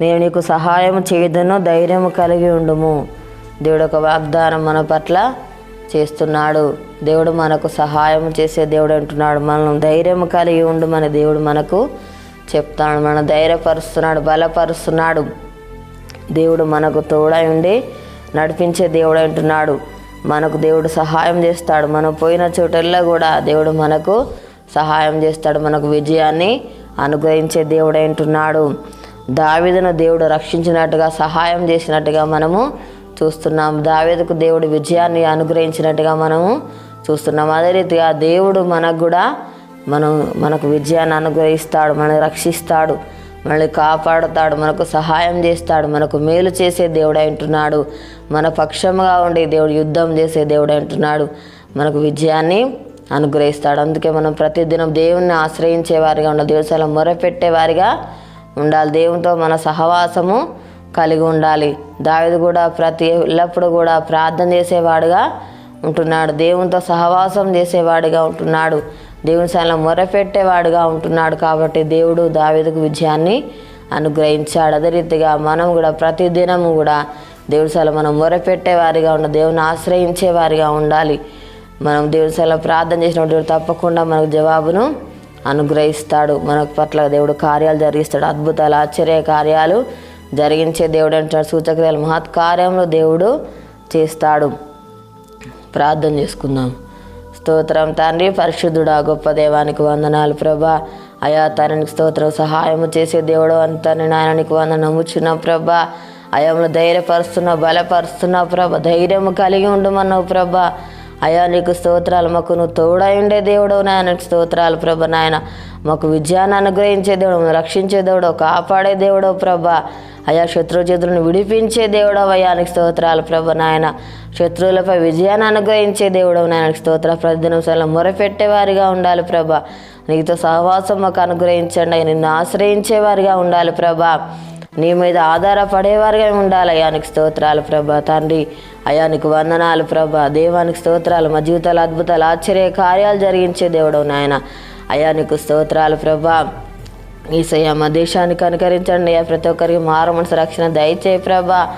నేను నీకు సహాయం చేయదను ధైర్యం కలిగి ఉండుము. దేవుడు ఒక వాగ్దానం మన పట్ల చేస్తున్నాడు. దేవుడు మనకు సహాయం చేసే దేవుడు అంటున్నాడు. మనం ధైర్యం కలిగి ఉండు మన దేవుడు మనకు చెప్తాడు. మన ధైర్యపరుస్తున్నాడు బలపరుస్తున్నాడు. దేవుడు మనకు తోడై ఉండి నడిపించే దేవుడు అంటున్నాడు. మనకు దేవుడు సహాయం చేస్తాడు. మనం పోయిన చోటల్లో కూడా దేవుడు మనకు సహాయం చేస్తాడు. మనకు విజయాన్ని అనుగ్రహించే దేవుడు అంటున్నాడు. దావీదును దేవుడు రక్షించినట్టుగా సహాయం చేసినట్టుగా మనము చూస్తున్నాం. దావేదకు దేవుడు విజయాన్ని అనుగ్రహించినట్టుగా మనము చూస్తున్నాం. అదే రీతిగా దేవుడు మనకు కూడా మనం మనకు విజయాన్ని అనుగ్రహిస్తాడు మనల్ని రక్షిస్తాడు మనల్ని కాపాడుతాడు మనకు సహాయం చేస్తాడు మనకు మేలు చేసే దేవుడు అంటున్నాడు మన పక్షముగా ఉండే దేవుడు యుద్ధం చేసే దేవుడు అంటున్నాడు మనకు విజయాన్ని అనుగ్రహిస్తాడు. అందుకే మనం ప్రతిదినం దేవుణ్ణి ఆశ్రయించేవారిగా ఉన్న ఉండాలి. దేవుడి వారిగా మొరపెట్టేవారిగా ఉండాలి. దేవునితో మన సహవాసము కలిగి ఉండాలి. దావిది కూడా ప్రతి ఎల్లప్పుడూ కూడా ప్రార్థన చేసేవాడుగా ఉంటున్నాడు. దేవునితో సహవాసం చేసేవాడిగా ఉంటున్నాడు. దేవుని సైన్లో మొరపెట్టేవాడుగా ఉంటున్నాడు కాబట్టి దేవుడు దావేదకు విజయాన్ని అనుగ్రహించాడు. అదే రీతిగా మనం కూడా ప్రతిదినము కూడా దేవుని సైన్లో మనం మొరపెట్టేవారిగా ఉండ దేవుని ఆశ్రయించేవారిగా ఉండాలి. మనం దేవుని సైన్లో ప్రార్థన చేసినప్పుడు తప్పకుండా మనకు జవాబును అనుగ్రహిస్తాడు. మన పట్ల దేవుడు కార్యాలు జరిగిస్తాడు. అద్భుతాలు ఆశ్చర్య కార్యాలు జరిగించే దేవుడు అంటాడు. సూచక్రియలు మహత్ కార్యంలో దేవుడు చేస్తాడు. ప్రార్థన చేసుకుందాం. స్తోత్రం తండ్రి పరిశుద్ధుడా గొప్ప దేవానికి వందనాలు ప్రభా. అయా తననికి స్తోత్రం సహాయము చేసే దేవుడు అంతని నేను వంద నమ్ముచున్న ప్రభా. అయామును ధైర్యపరుస్తున్నావు బలపరుస్తున్నావు ప్రభ. ధైర్యము కలిగి ఉండమన్నావు ప్రభా. అయ్యా నీకు స్తోత్రాలు. మాకు నువ్వు తోడై ఉండే దేవుడు నాయన స్తోత్రాలు ప్రభ నాయన. మాకు విజయాన్ని అనుగ్రహించే దేవుడు రక్షించే దేవుడు కాపాడే దేవుడు ప్రభా. అయా శత్రు చేతులను విడిపించే దేవుడు అయ్యానికి స్తోత్రాలు ప్రభ నాయన. శత్రువులపై విజయాన్ని అనుగ్రహించే దేవుడు నాయనకి స్తోత్ర ప్రతిదినం మొరపెట్టేవారిగా ఉండాలి ప్రభ. నీతో సహవాసం మాకు అనుగ్రహించండి. నిన్ను ఆశ్రయించేవారిగా ఉండాలి ప్రభా. నీ మీద ఆధారపడేవారుగా ఉండాలి. అయానికి స్తోత్రాలు ప్రభా. తండ్రి అయానికి వందనాలు ప్రభ. దేవానికి స్తోత్రాలు మా జీవితాలు అద్భుతాలు ఆశ్చర్య కార్యాలు జరిగించే దేవుడు నాయన. అయానికి స్తోత్రాలు ప్రభా. ఈసయ్య మా దేశానికి అనుకరించండి. అయ్యా ప్రతి ఒక్కరికి మారు మనసు రక్షణ దయచేయి ప్రభా.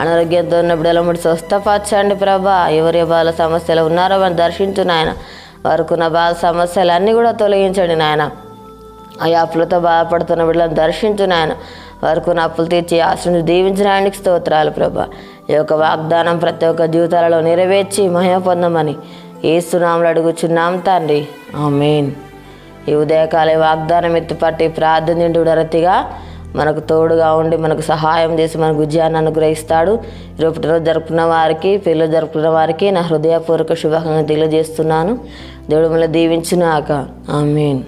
అనారోగ్యంతో ఉన్నప్పుడు ఎలా ముడి స్వస్థపరచండి ప్రభా. ఎవరి బాల సమస్యలు ఉన్నారో మనం దర్శించు నాయన. వారికి ఉన్న బాధ సమస్యలు అన్నీ కూడా తొలగించండి నాయన. ఆ అప్పులతో బాధపడుతున్న బిడ్డలను దర్శించు నాయన. నప్పులు అప్పులు తీర్చి ఆశ్రయం దీవించిన ఆయనకి స్తోత్రాలు ప్రభా. ఈ యొక్క వాగ్దానం ప్రతి ఒక్క జీవితాలలో నెరవేర్చి మహిమ పొందమని ఏసునాములు అడుగుచున్నాం తండ్రి. ఆమెన్. ఈ ఉదయకాల వాగ్దానం ఎత్తుపట్టి ప్రార్థన నిండు రతిగా మనకు తోడుగా ఉండి మనకు సహాయం చేసి మనకు విజయాన్ని అనుగ్రహిస్తాడు. రేపటి రోజు జరుపుకున్న వారికి పెళ్ళి జరుపుకున్న వారికి నా హృదయపూర్వక శుభాకాంక్షలు తెలియజేస్తున్నాను. దేవుడు మిమ్మల్ని ఆ ఆమెన్.